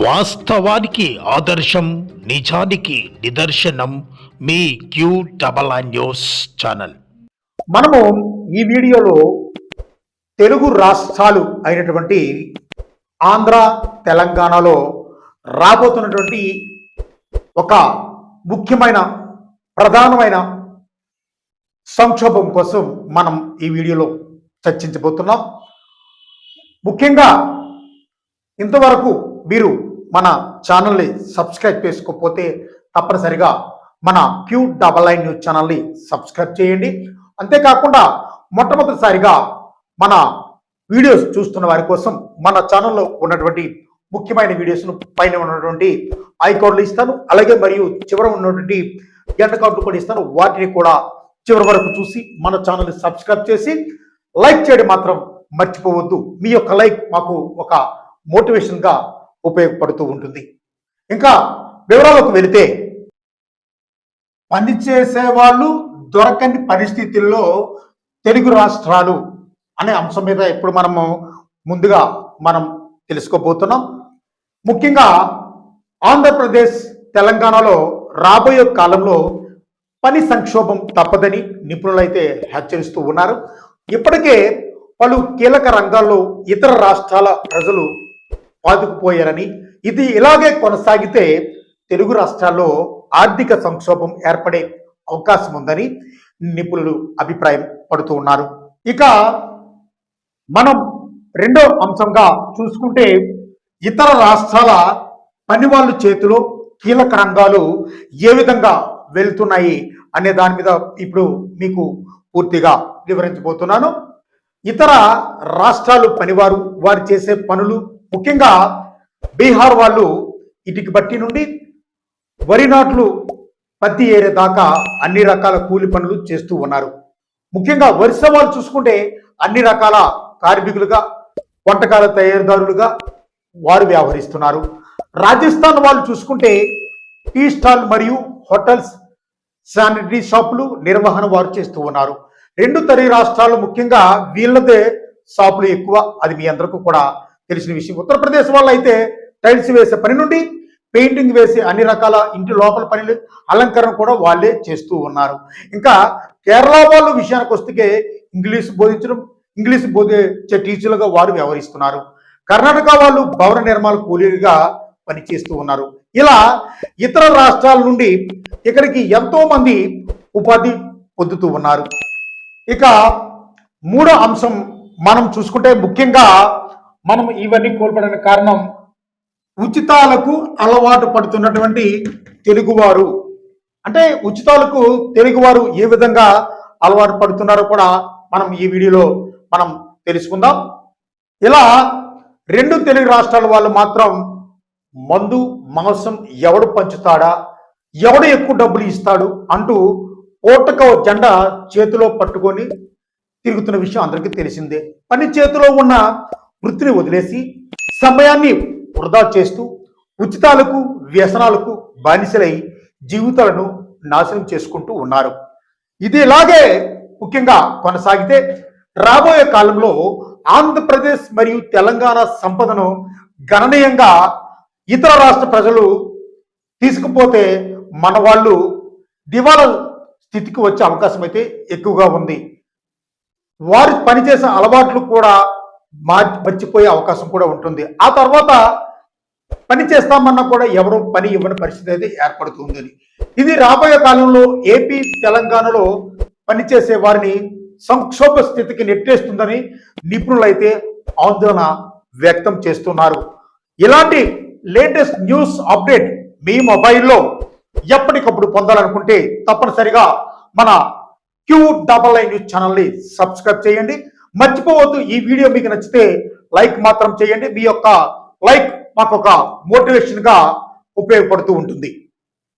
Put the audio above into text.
వాస్తవానికి ఆదర్శం నిజానికి నిదర్శనం మీ క్యూ డబల్ న్యూస్ ఛానల్. మనము ఈ వీడియోలో తెలుగు రాష్ట్రాలు అయినటువంటి ఆంధ్ర తెలంగాణలో రాబోతున్నటువంటి ఒక ముఖ్యమైన ప్రధానమైన సంక్షోభం కోసం మనం ఈ వీడియోలో చర్చించబోతున్నాం. ముఖ్యంగా ఇంతవరకు మీరు మన ఛానల్ని సబ్స్క్రైబ్ చేసుకోకపోతే తప్పనిసరిగా మన క్యూ డబల్ ఐ న్యూస్ ఛానల్ని సబ్స్క్రైబ్ చేయండి. అంతేకాకుండా మొట్టమొదటిసారిగా మన వీడియోస్ చూస్తున్న వారి కోసం మన ఛానల్లో ఉన్నటువంటి ముఖ్యమైన వీడియోస్ను పైన ఉన్నటువంటి ఐకార్డులు ఇస్తాను. అలాగే మరియు చివర ఉన్నటువంటి గంట కార్డులు కూడా ఇస్తాను. వాటిని కూడా చివరి వరకు చూసి మన ఛానల్ని సబ్స్క్రైబ్ చేసి లైక్ చేయడం మాత్రం మర్చిపోవద్దు. మీ యొక్క లైక్ మాకు ఒక మోటివేషన్గా ఉపయోగపడుతూ ఉంటుంది. ఇంకా వివరాలకు వెళితే పని చేసే వాళ్ళు దొరకని పరిస్థితుల్లో తెలుగు రాష్ట్రాలు అనే అంశం మీద ఇప్పుడు మనము ముందుగా మనం తెలుసుకోబోతున్నాం. ముఖ్యంగా ఆంధ్రప్రదేశ్ తెలంగాణలో రాబోయే కాలంలో పని సంక్షోభం తప్పదని నిపుణులైతే హెచ్చరిస్తూ ఉన్నారు. ఇప్పటికే పలు కీలక రంగాల్లో ఇతర రాష్ట్రాల ప్రజలు పాతుకుపోయారని ఇది ఇలాగే కొనసాగితే తెలుగు రాష్ట్రాల్లో ఆర్థిక సంక్షోభం ఏర్పడే అవకాశం ఉందని నిపుణులు అభిప్రాయం పడుతూ ఉన్నారు. ఇక మనం రెండో అంశంగా చూసుకుంటే ఇతర రాష్ట్రాల పనివాళ్ళ చేతిలో కీలక రంగాలు ఏ విధంగా వెళ్తున్నాయి అనే దాని మీద ఇప్పుడు మీకు పూర్తిగా వివరించబోతున్నాను. ఇతర రాష్ట్రాలు పనివారు వారు చేసే పనులు ముఖ్యంగా బీహార్ వాళ్ళు ఇటుకి బట్టి నుండి వరి నాట్లు పత్తి ఏరే దాకా అన్ని రకాల కూలి పనులు చేస్తూ ఉన్నారు. ముఖ్యంగా వరుస వాళ్ళు చూసుకుంటే అన్ని రకాల కార్మికులుగా వంటకాల తయారీదారులుగా వారు వ్యవహరిస్తున్నారు. రాజస్థాన్ వాళ్ళు చూసుకుంటే టీ స్టాల్ మరియు హోటల్స్ శానిటరీ షాపులు నిర్వహణ వారు చేస్తూ ఉన్నారు. రెండు తరి రాష్ట్రాలు ముఖ్యంగా వీళ్ళదే షాపులు ఎక్కువ. అది మీ అందరికీ కూడా తెలిసిన విషయం. ఉత్తరప్రదేశ్ వాళ్ళు అయితే టైల్స్ వేసే పని నుండి పెయింటింగ్ వేసే అన్ని రకాల ఇంటి లోపల పనులు అలంకరణ కూడా వాళ్ళే చేస్తూ ఉన్నారు. ఇంకా కేరళ వాళ్ళ విషయానికి వస్తే ఇంగ్లీష్ బోధించడం ఇంగ్లీష్ బోధించే టీచర్లుగా వారు వ్యవహరిస్తున్నారు. కర్ణాటక వాళ్ళు భవన నిర్మాణ కూలీలుగా పనిచేస్తూ ఉన్నారు. ఇలా ఇతర రాష్ట్రాల నుండి ఇక్కడికి ఎంతో మంది ఉపాధి పొందుతూ ఉన్నారు. ఇక మూడో అంశం మనం చూసుకుంటే ముఖ్యంగా మనం ఇవన్నీ కోల్పడని కారణం ఉచితాలకు అలవాటు పడుతున్నటువంటి తెలుగువారు. అంటే ఉచితాలకు తెలుగువారు ఏ విధంగా అలవాటు పడుతున్నారో కూడా మనం ఈ వీడియోలో మనం తెలుసుకుందాం. ఇలా రెండు తెలుగు రాష్ట్రాల వాళ్ళు మాత్రం మందు మాంసం ఎవడు పంచుతాడా ఎవడు ఎక్కువ డబ్బులు ఇస్తాడు అంటూ ఓటక జెండా చేతిలో పట్టుకొని తిరుగుతున్న విషయం అందరికీ తెలిసిందే. పని చేతిలో ఉన్న వృత్తిని వదిలేసి సమయాన్ని వృధా చేస్తూ ఉచితాలకు వ్యసనాలకు బానిసలై జీవితాలను నాశనం చేసుకుంటూ ఉన్నారు. ఇది ఇలాగే ముఖ్యంగా కొనసాగితే రాబోయే కాలంలో ఆంధ్రప్రదేశ్ మరియు తెలంగాణ సంపదను గణనీయంగా ఇతర రాష్ట్ర ప్రజలు తీసుకుపోతే మన వాళ్ళు దివాలా స్థితికి వచ్చే అవకాశం అయితే ఎక్కువగా ఉంది. వారు పనిచేసే అలవాట్లు కూడా మార్చి మర్చిపోయే అవకాశం కూడా ఉంటుంది. ఆ తర్వాత పని చేస్తామన్నా కూడా ఎవరు పని ఇవ్వని పరిస్థితి అయితే ఏర్పడుతుంది ఇది రాబోయే కాలంలో ఏపీ తెలంగాణలో పనిచేసే వారిని సంక్షోభ స్థితికి నెట్టేస్తుందని నిపుణులైతే ఆందోళన వ్యక్తం చేస్తున్నారు. ఇలాంటి లేటెస్ట్ న్యూస్ అప్డేట్ మీ మొబైల్లో ఎప్పటికప్పుడు పొందాలనుకుంటే తప్పనిసరిగా మన క్యూ డబల్ ఐ న్యూస్ ఛానల్ని సబ్స్క్రైబ్ చేయండి. మర్చిపోవద్దు. ఈ వీడియో మీకు నచ్చితే లైక్ మాత్రం చేయండి. మీ యొక్క లైక్ మాకు ఒక మోటివేషన్గా ఉపయోగపడుతూ ఉంటుంది.